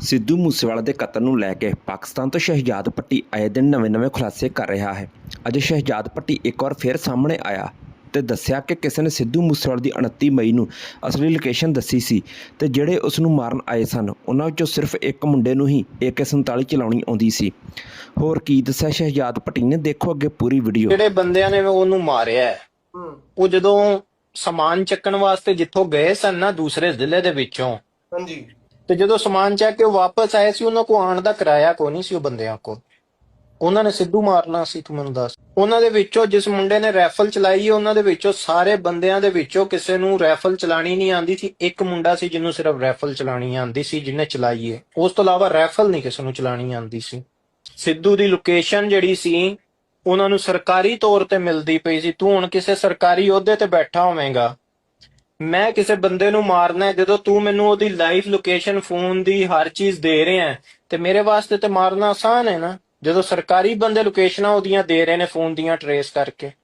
ਸਿੱਧੂ ਮੂਸੇਵਾਲਾ ਦੇ ਕਤਲ ਨੂੰ ਲੈ ਕੇ ਪਾਕਿਸਤਾਨ ਤੋਂ ਸ਼ਹਿਜਾਦ ਪੱਟੀ ਆਏ ਦਿਨ ਨਵੇਂ-ਨਵੇਂ ਖੁਲਾਸੇ ਕਰ ਰਿਹਾ ਹੈ। ਅੱਜ ਸ਼ਹਿਜਾਦ ਪੱਟੀ ਇੱਕ ਵਾਰ ਫਿਰ ਸਾਹਮਣੇ ਆਇਆ ਤੇ ਦੱਸਿਆ ਕਿ ਕਿਸੇ ਨੇ ਸਿੱਧੂ ਮੂਸੇਵਾਲਾ ਦੀ 29 ਮਈ ਨੂੰ ਅਸਲੀ ਲੋਕੇਸ਼ਨ ਦੱਸੀ ਸੀ ਤੇ ਜਿਹੜੇ ਉਸ ਨੂੰ ਮਾਰਨ ਆਏ ਸਨ ਉਹਨਾਂ ਵਿੱਚੋਂ ਸਿਰਫ ਇੱਕ ਮੁੰਡੇ ਨੂੰ ਹੀ AK47 ਚਲਾਉਣੀ ਆਉਂਦੀ ਸੀ। ਹੋਰ ਕੀ ਦੱਸਿਆ ਸ਼ਹਿਜਾਦ ਪੱਟੀ ਨੇ? ਦੇਖੋ ਅੱਗੇ ਪੂਰੀ ਵੀਡੀਓ ਜਿਹੜੇ ਬੰਦਿਆਂ ਨੇ ਉਹਨੂੰ ਮਾਰਿਆ ਹੈ, ਉਹ ਜਦੋਂ ਸਮਾਨ ਚੱਕਣ ਵਾਸਤੇ ਜਿੱਥੋਂ ਗਏ ਸਨ ਨਾ ਦੂਸਰੇ ਜ਼ਿਲ੍ਹੇ ਦੇ ਵਿੱਚੋਂ ਹਾਂਜੀ। ਤੇ ਜਦੋਂ ਸਮਾਨ ਚੱਕ ਕੇ ਉਹ ਵਾਪਸ ਆਏ ਸੀ, ਉਹਨਾਂ ਕੋ ਆਉਣ ਦਾ ਕਿਰਾਇਆ ਕੋ ਨਹੀਂ ਸੀ ਉਹ ਬੰਦਿਆਂ ਕੋ ਉਹਨਾਂ ਨੇ ਸਿੱਧੂ ਮਾਰਨਾ ਸੀ, ਤੂੰ ਮੈਨੂੰ ਦੱਸ। ਉਹਨਾਂ ਦੇ ਵਿੱਚੋਂ ਜਿਸ ਮੁੰਡੇ ਨੇ ਰਾਈਫਲ ਚਲਾਈ ਹੈ ਉਹਨਾਂ ਦੇ ਵਿੱਚੋਂ ਸਾਰੇ ਬੰਦਿਆਂ ਦੇ ਵਿੱਚੋਂ ਕਿਸੇ ਨੂੰ ਰਾਈਫਲ ਚਲਾਣੀ ਨਹੀਂ ਆਂਦੀ ਸੀ। ਇੱਕ ਮੁੰਡਾ ਸੀ ਜਿਹਨੂੰ ਸਿਰਫ ਰਾਈਫਲ ਚਲਾਣੀ ਆਂਦੀ ਸੀ, ਜਿਹਨੇ ਚਲਾਈ ਹੈ ਉਸ ਤੋਂ ਇਲਾਵਾ ਰਾਈਫਲ ਨਹੀਂ ਕਿਸੇ ਨੂੰ ਚਲਾਣੀ ਆਂਦੀ ਸੀ। ਸਿੱਧੂ ਦੀ ਲੋਕੇਸ਼ਨ ਜਿਹੜੀ ਸੀ, ਉਹਨਾਂ ਨੂੰ ਸਰਕਾਰੀ ਤੌਰ ਤੇ ਮਿਲਦੀ ਪਈ ਸੀ। ਤੂੰ ਹੁਣ ਕਿਸੇ ਸਰਕਾਰੀ ਅਹੁਦੇ ਤੇ ਬੈਠਾ ਹੋਵੇਂਗਾ ਮੈਂ ਕਿਸੇ ਬੰਦੇ ਨੂੰ ਮਾਰਨਾ ਹੈ, ਜਦੋਂ ਤੂੰ ਮੈਨੂੰ ਉਹਦੀ ਲਾਈਵ ਲੋਕੇਸ਼ਨ ਫੋਨ ਦੀ ਹਰ ਚੀਜ਼ ਦੇ ਰਿਹਾ ਹੈ, ਤੇ ਮੇਰੇ ਵਾਸਤੇ ਤੇ ਮਾਰਨਾ ਆਸਾਨ ਹੈ ਨਾ? ਜਦੋਂ ਸਰਕਾਰੀ ਬੰਦੇ ਲੋਕੇਸ਼ਨਾਂ ਉਹਦੀਆਂ ਦੇ ਰਹੇ ਨੇ ਫੋਨ ਦੀਆਂ ਟਰੇਸ ਕਰਕੇ।